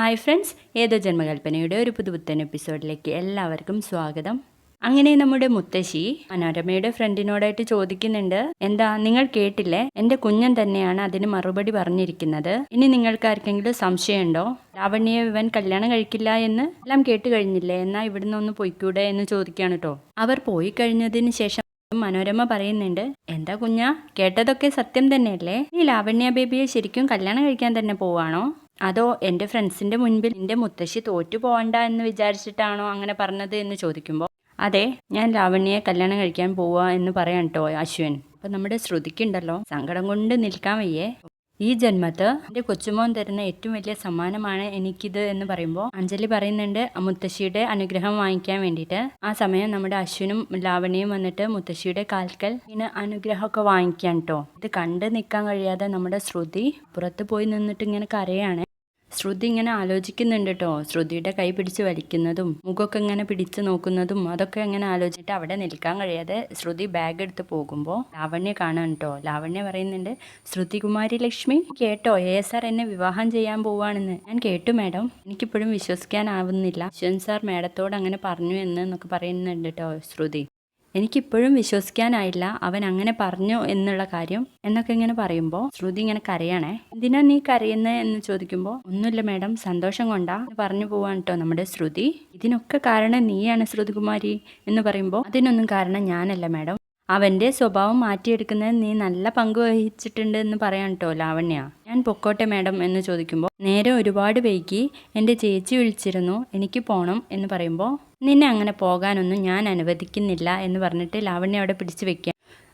Hi friends ഏതോ ജന്മകൽപ്പനയുടെ ഒരു പുതുപുത്തൻ എപ്പിസോഡിലേക്ക് എല്ലാവർക്കും സ്വാഗതം. അങ്ങനെ നമ്മുടെ മുത്തശ്ശി മനോരമയുടെ ഫ്രണ്ടിനോടായിട്ട് ചോദിക്കുന്നുണ്ട് എന്താ നിങ്ങൾ കേട്ടില്ലേ? എന്റെ കുഞ്ഞൻ തന്നെയാണ് അതിന് മറുപടി പറഞ്ഞിരിക്കുന്നത്. ഇനി നിങ്ങൾക്ക് ആർക്കെങ്കിലും സംശയമുണ്ടോ? ലാവണ്യെ ഇവൻ കല്യാണം കഴിക്കില്ല എന്ന്? എല്ലാം കേട്ട് കഴിഞ്ഞില്ലേ? എന്നാ ഇവിടുന്ന് ഒന്ന് പൊയ്ക്കൂടെ എന്ന് ചോദിക്കുകയാണ് കേട്ടോ അവർ പോയി കഴിഞ്ഞതിന് ശേഷം മനോരമ പറയുന്നുണ്ട് എന്താ കുഞ്ഞ കേട്ടതൊക്കെ സത്യം തന്നെയല്ലേ? ഈ ലാവണ്യ ബേബിയെ ശരിക്കും കല്യാണം കഴിക്കാൻ തന്നെ പോവാണോ? അതോ എന്റെ ഫ്രണ്ട്സിന്റെ മുൻപിൽ എന്റെ മുത്തശ്ശി തോറ്റു പോകണ്ട എന്ന് വിചാരിച്ചിട്ടാണോ അങ്ങനെ പറഞ്ഞത് എന്ന് ചോദിക്കുമ്പോൾ അതെ ഞാൻ ലാവണ്യയെ കല്യാണം കഴിക്കാൻ പോവുക എന്ന് പറയാം കേട്ടോ അശ്വിൻ. അപ്പം നമ്മുടെ ശ്രുതിക്കുണ്ടല്ലോ സങ്കടം കൊണ്ട് നിൽക്കാൻ വയ്യേ. ഈ ജന്മത്ത് എന്റെ കൊച്ചുമോൻ തരുന്ന ഏറ്റവും വലിയ സമ്മാനമാണ് എനിക്കിത് എന്ന് പറയുമ്പോൾ അഞ്ജലി പറയുന്നുണ്ട് മുത്തശ്ശിയുടെ അനുഗ്രഹം വാങ്ങിക്കാൻ വേണ്ടിയിട്ട്. ആ സമയം നമ്മുടെ അശ്വിനും ലാവണ്യയും വന്നിട്ട് മുത്തശ്ശിയുടെ കാൽക്കൽ ഇങ്ങനെ അനുഗ്രഹമൊക്കെ വാങ്ങിക്കാൻ കേട്ടോ ഇത് കണ്ട് നിൽക്കാൻ കഴിയാതെ നമ്മുടെ ശ്രുതി പുറത്ത് പോയി നിന്നിട്ട് ഇങ്ങനെ കരയാണ്. ശ്രുതി ഇങ്ങനെ ആലോചിക്കുന്നുണ്ട് കേട്ടോ ശ്രുതിയുടെ കൈ പിടിച്ച് വലിക്കുന്നതും മുഖമൊക്കെ ഇങ്ങനെ പിടിച്ച് നോക്കുന്നതും അതൊക്കെ ഇങ്ങനെ ആലോചിച്ചിട്ട് അവിടെ നിൽക്കാൻ കഴിയാതെ ശ്രുതി ബാഗ് എടുത്ത് പോകുമ്പോൾ ലാവണ്യ കാണാൻ കേട്ടോ ലാവണ്യ പറയുന്നുണ്ട് ശ്രുതി കുമാരി ലക്ഷ്മി കേട്ടോ എ എസ് ആർ എന്നെ വിവാഹം ചെയ്യാൻ പോവാണെന്ന്. ഞാൻ കേട്ടു മാഡം. എനിക്കിപ്പോഴും വിശ്വസിക്കാനാവുന്നില്ല. ശിവൻ സാർ മാഡത്തോട് അങ്ങനെ പറഞ്ഞു എന്ന് എന്നൊക്കെ പറയുന്നുണ്ട് കേട്ടോ ശ്രുതി. എനിക്കിപ്പോഴും വിശ്വസിക്കാനായില്ല അവൻ അങ്ങനെ പറഞ്ഞു എന്നുള്ള കാര്യം എന്നൊക്കെ ഇങ്ങനെ പറയുമ്പോൾ ശ്രുതി ഇങ്ങനെ കരയണേ. എന്തിനാ നീ കരയുന്നത് എന്ന് ചോദിക്കുമ്പോൾ ഒന്നുമില്ല മാഡം സന്തോഷം കൊണ്ടാ. പറഞ്ഞു പോവാൻ കേട്ടോ നമ്മുടെ ശ്രുതി. ഇതിനൊക്കെ കാരണം നീയാണ് ശ്രുതികുമാരി എന്ന് പറയുമ്പോൾ അതിനൊന്നും കാരണം ഞാനല്ല മാഡം. അവന്റെ സ്വഭാവം മാറ്റിയെടുക്കുന്നത് നീ നല്ല പങ്ക് വഹിച്ചിട്ടുണ്ട് എന്ന് പറയാൻ കേട്ടോ ലാവണ്യ. ഞാൻ പൊക്കോട്ടെ മാഡം എന്ന് ചോദിക്കുമ്പോൾ നേരെ ഒരുപാട് വൈകി എന്റെ ചേച്ചി വിളിച്ചിരുന്നു എനിക്ക് പോകണം എന്ന് പറയുമ്പോൾ നിന്നെ അങ്ങനെ പോകാനൊന്നും ഞാൻ അനുവദിക്കുന്നില്ല എന്ന് പറഞ്ഞിട്ട് ലാവണ്യ അവിടെ പിടിച്ചു വെക്കുക.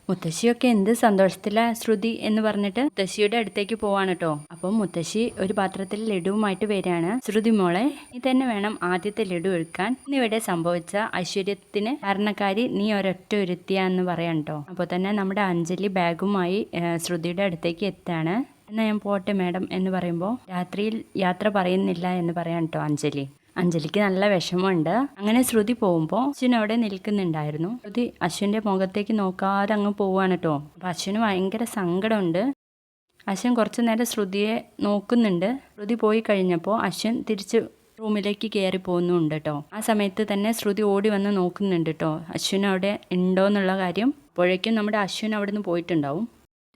മുത്തശ്ശിയൊക്കെ എന്ത് സന്തോഷത്തിലാ ശ്രുതി എന്ന് പറഞ്ഞിട്ട് മുത്തശ്ശിയുടെ അടുത്തേക്ക് പോവാണ് കേട്ടോ. അപ്പം മുത്തശ്ശി ഒരു പാത്രത്തിൽ ലഡുവുമായിട്ട് വരികയാണ്. ശ്രുതി മോളെ നീ തന്നെ വേണം ആദ്യത്തെ ലഡു എടുക്കാൻ ഇന്നിവിടെ സംഭവിച്ച ഐശ്വര്യത്തിന് കാരണക്കാരി നീ ഒരൊറ്റ ഒരുത്തിയ എന്ന് പറയാൻ കേട്ടോ. അപ്പോൾ തന്നെ നമ്മുടെ അഞ്ജലി ബാഗുമായി ശ്രുതിയുടെ അടുത്തേക്ക് എത്താണ് എന്നാ ഞാൻ പോട്ടെ മാഡം എന്ന് പറയുമ്പോൾ രാത്രിയിൽ യാത്ര പറയുന്നില്ല എന്ന് പറയാൻ കേട്ടോ അഞ്ജലി. അഞ്ജലിക്ക് നല്ല വിഷമമുണ്ട്. അങ്ങനെ ശ്രുതി പോകുമ്പോൾ അശ്വിൻ അവിടെ നിൽക്കുന്നുണ്ടായിരുന്നു. ശ്രുതി അശ്വിന്റെ മുഖത്തേക്ക് നോക്കാതെ അങ്ങ് പോവാണ് കേട്ടോ അപ്പം അശ്വിന് ഭയങ്കര സങ്കടമുണ്ട്. അശ്വിൻ കുറച്ച് നേരം ശ്രുതിയെ നോക്കുന്നുണ്ട്. ശ്രുതി പോയി കഴിഞ്ഞപ്പോൾ അശ്വിൻ തിരിച്ച് റൂമിലേക്ക് കയറി പോകുന്നുണ്ട് കേട്ടോ ആ സമയത്ത് തന്നെ ശ്രുതി ഓടി വന്ന് നോക്കുന്നുണ്ട് കേട്ടോ അശ്വിൻ അവിടെ ഉണ്ടോ എന്നുള്ള കാര്യം. അപ്പോഴേക്കും നമ്മുടെ അശ്വിൻ അവിടെ നിന്ന് പോയിട്ടുണ്ടാവും.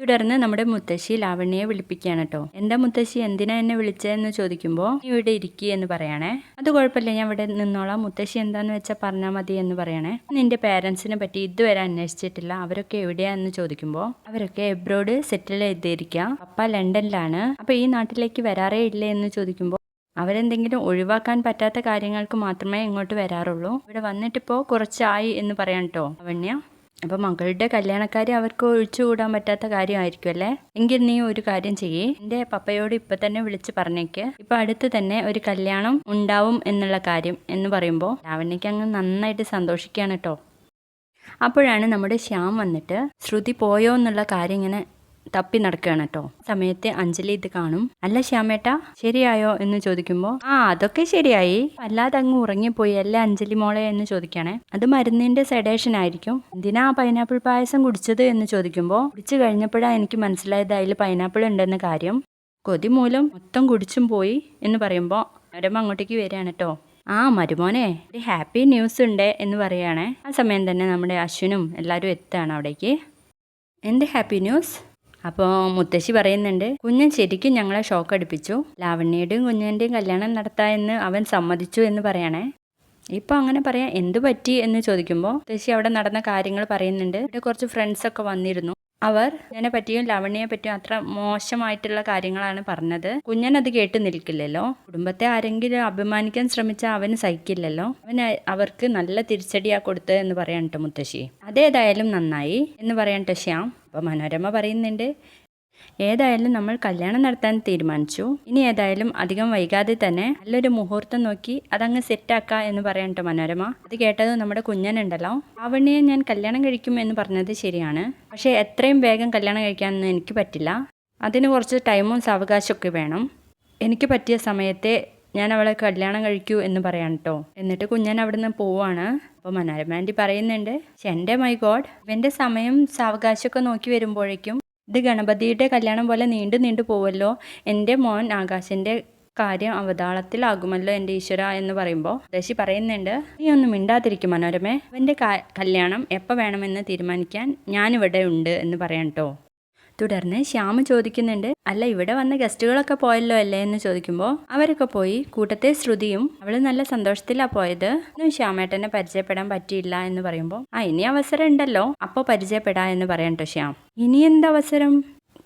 തുടർന്ന് നമ്മുടെ മുത്തശ്ശി ലാവണ്യയെ വിളിപ്പിക്കുകയാണ് കേട്ടോ. എന്താ മുത്തശ്ശി എന്തിനാ എന്നെ വിളിച്ചതെന്ന് ചോദിക്കുമ്പോൾ നീ ഇവിടെ ഇരിക്കുക എന്ന് പറയണേ. അത് കുഴപ്പമില്ല ഞാൻ ഇവിടെ നിന്നോളാം. മുത്തശ്ശി എന്താന്ന് വെച്ചാൽ പറഞ്ഞാൽ മതി എന്ന് പറയണേ. നിന്റെ പേരൻസിനെ പറ്റി ഇതുവരെ അന്വേഷിച്ചിട്ടില്ല. അവരൊക്കെ എവിടെയാന്ന് ചോദിക്കുമ്പോൾ അവരൊക്കെ എബ്രോഡ് സെറ്റിൽ ചെയ്തിരിക്കുക അപ്പ ലണ്ടനിലാണ്. അപ്പൊ ഈ നാട്ടിലേക്ക് വരാറേ ഇല്ല എന്ന് ചോദിക്കുമ്പോൾ അവരെന്തെങ്കിലും ഒഴിവാക്കാൻ പറ്റാത്ത കാര്യങ്ങൾക്ക് മാത്രമേ ഇങ്ങോട്ട് വരാറുള്ളൂ. ഇവിടെ വന്നിട്ടിപ്പോൾ കുറച്ചായി എന്ന് പറയാം കേട്ടോ അവണ്യ അപ്പൊ മകളുടെ കല്യാണക്കാരി അവർക്ക് ഒഴിച്ചുകൂടാൻ പറ്റാത്ത കാര്യമായിരിക്കും അല്ലേ? എങ്കിൽ നീ ഒരു കാര്യം ചെയ്യേ. എന്റെ പപ്പയോട് ഇപ്പൊ തന്നെ വിളിച്ച് പറഞ്ഞേക്ക്. ഇപ്പൊ അടുത്ത് തന്നെ ഒരു കല്യാണം ഉണ്ടാവും എന്നുള്ള കാര്യം എന്ന് പറയുമ്പോൾ ലാവണ്യക്ക് അങ്ങ് നന്നായിട്ട് സന്തോഷിക്കുകയാണ് കേട്ടോ അപ്പോഴാണ് നമ്മുടെ ശ്യാം വന്നിട്ട് ശ്രുതി പോയോ എന്നുള്ള കാര്യം ഇങ്ങനെ തപ്പി നടക്കുകയാണ് കേട്ടോ. സമയത്ത് അഞ്ജലി ഇത് കാണും. അല്ല ശ്യാമേട്ട ശരിയായോ? എന്ന് ചോദിക്കുമ്പോൾ ആ അതൊക്കെ ശരിയായി. അല്ലാതെ അങ്ങ് ഉറങ്ങിപ്പോയി അല്ല അഞ്ജലി മോളെ? എന്ന് ചോദിക്കണേ അത് മരുന്നിന്റെ സെഡേഷൻ ആയിരിക്കും. എന്തിനാ പൈനാപ്പിൾ പായസം കുടിച്ചത്? എന്ന് ചോദിക്കുമ്പോൾ കുടിച്ചു കഴിഞ്ഞപ്പോഴാണ് എനിക്ക് മനസ്സിലായത് അതിൽ പൈനാപ്പിൾ ഉണ്ടെന്ന കാര്യം. കൊതി മൂലം മൊത്തം കുടിച്ചും പോയി. എന്ന് പറയുമ്പോൾ മരം അങ്ങോട്ടേക്ക് വരികയാണ് കേട്ടോ. ആ മരുമോനെ ഒരു ഹാപ്പി ന്യൂസ് ഉണ്ട്. എന്ന് പറയുകയാണേ. ആ സമയം തന്നെ നമ്മുടെ അശ്വിനും എല്ലാവരും എത്തുകയാണ് അവിടേക്ക്. എന്ത് ഹാപ്പി ന്യൂസ് അപ്പോൾ മുത്തശ്ശി പറയുന്നുണ്ട് കുഞ്ഞൻ ശരിക്കും ഞങ്ങളെ ഷോക്ക് അടിപ്പിച്ചു ലാവണ്യയുടെയും കുഞ്ഞന്റെയും കല്യാണം നടത്താം എന്ന് അവൻ സമ്മതിച്ചു എന്ന് പറയണേ. ഇപ്പൊ അങ്ങനെ പറയാം എന്ത് പറ്റി? എന്ന് ചോദിക്കുമ്പോൾ മുത്തശ്ശി അവിടെ നടന്ന കാര്യങ്ങൾ പറയുന്നുണ്ട്. ഇവിടെ കുറച്ച് ഫ്രണ്ട്സ് ഒക്കെ വന്നിരുന്നു. അവർ ഇതിനെ പറ്റിയും ലാവണ്യയെ പറ്റിയും അത്ര മോശമായിട്ടുള്ള കാര്യങ്ങളാണ് പറഞ്ഞത്. അത് കേട്ട് നിൽക്കില്ലല്ലോ. കുടുംബത്തെ ആരെങ്കിലും അഭിമാനിക്കാൻ ശ്രമിച്ചാൽ അവന് സഹിക്കില്ലല്ലോ. അവൻ അവർക്ക് നല്ല തിരിച്ചടിയാ കൊടുത്തത് എന്ന് പറയാൻ കേട്ടോ മുത്തശ്ശി. അതേതായാലും നന്നായി എന്ന് പറയാൻ കേട്ടോ ശ്യാം. അപ്പോൾ മനോരമ പറയുന്നുണ്ട്. ഏതായാലും നമ്മൾ കല്യാണം നടത്താൻ തീരുമാനിച്ചു. ഇനി ഏതായാലും അധികം വൈകാതെ തന്നെ നല്ലൊരു മുഹൂർത്തം നോക്കി അതങ്ങ് സെറ്റാക്ക എന്ന് പറയാൻ കേട്ടോ മനോരമ. അത് കേട്ടത് നമ്മുടെ കുഞ്ഞനുണ്ടല്ലോ. ആവണ്യെ ഞാൻ കല്യാണം കഴിക്കും എന്ന് പറഞ്ഞത് ശരിയാണ്. പക്ഷേ എത്രയും വേഗം കല്യാണം കഴിക്കാനൊന്നും എനിക്ക് പറ്റില്ല. അതിന് കുറച്ച് ടൈമും സാവകാശമൊക്കെ വേണം. എനിക്ക് പറ്റിയ സമയത്തെ ഞാൻ അവളെ കല്യാണം കഴിക്കൂ എന്ന് പറയാൻ കേട്ടോ എന്നിട്ട് കുഞ്ഞൻ അവിടുന്ന് പോവാണ്. അപ്പോൾ മനോരമാന്റി പറയുന്നുണ്ട് "ശ്ശെ, എന്റെ മൈ ഗോഡ് ഇവന്റെ സമയം സാവകാശമൊക്കെ നോക്കി വരുമ്പോഴേക്കും ഇത് ഗണപതിയുടെ കല്യാണം പോലെ നീണ്ടു നീണ്ടു പോവല്ലോ. എന്റെ മോൻ ആകാശന്റെ കാര്യം അവതാളത്തിലാകുമല്ലോ എന്റെ ഈശ്വര എന്ന് പറയുമ്പോൾ ദശി പറയുന്നുണ്ട്. നീ ഒന്നും മിണ്ടാതിരിക്കും മനോരമേ. അവന്റെ കല്യാണം എപ്പോൾ വേണമെന്ന് തീരുമാനിക്കാൻ ഞാനിവിടെ ഉണ്ട് എന്ന് പറയാം കേട്ടോ തുടർന്ന് ശ്യാമ ചോദിക്കുന്നുണ്ട് അല്ല ഇവിടെ വന്ന ഗസ്റ്റുകളൊക്കെ പോയല്ലോ അല്ലേ? എന്ന് ചോദിക്കുമ്പോൾ അവരൊക്കെ പോയി കൂട്ടത്തെ ശ്രുതിയും അവൾ നല്ല സന്തോഷത്തിലാണ് പോയത്. ഒന്നും ശ്യാമേട്ടനെ പരിചയപ്പെടാൻ പറ്റിയില്ല എന്ന് പറയുമ്പോൾ ആ ഇനി അവസരം ഉണ്ടല്ലോ അപ്പോൾ പരിചയപ്പെടാ എന്ന് പറയണ്ടോ ശ്യാം. ഇനി എന്തവസരം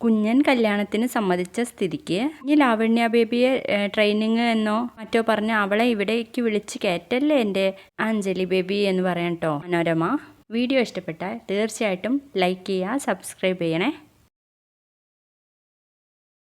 കുഞ്ഞൻ കല്യാണത്തിന് സമ്മതിച്ച സ്ഥിതിക്ക് ഇനി ലാവണ്യ ബേബിയെ ട്രെയിനിങ് എന്നോ മറ്റോ പറഞ്ഞ് അവളെ ഇവിടേക്ക് വിളിച്ച് കയറ്റല്ലേ എന്റെ അഞ്ജലി ബേബി എന്ന് പറയാം കേട്ടോ മനോരമ. വീഡിയോ ഇഷ്ടപ്പെട്ടാൽ തീർച്ചയായിട്ടും ലൈക്ക് ചെയ്യുക സബ്സ്ക്രൈബ് ചെയ്യണേ.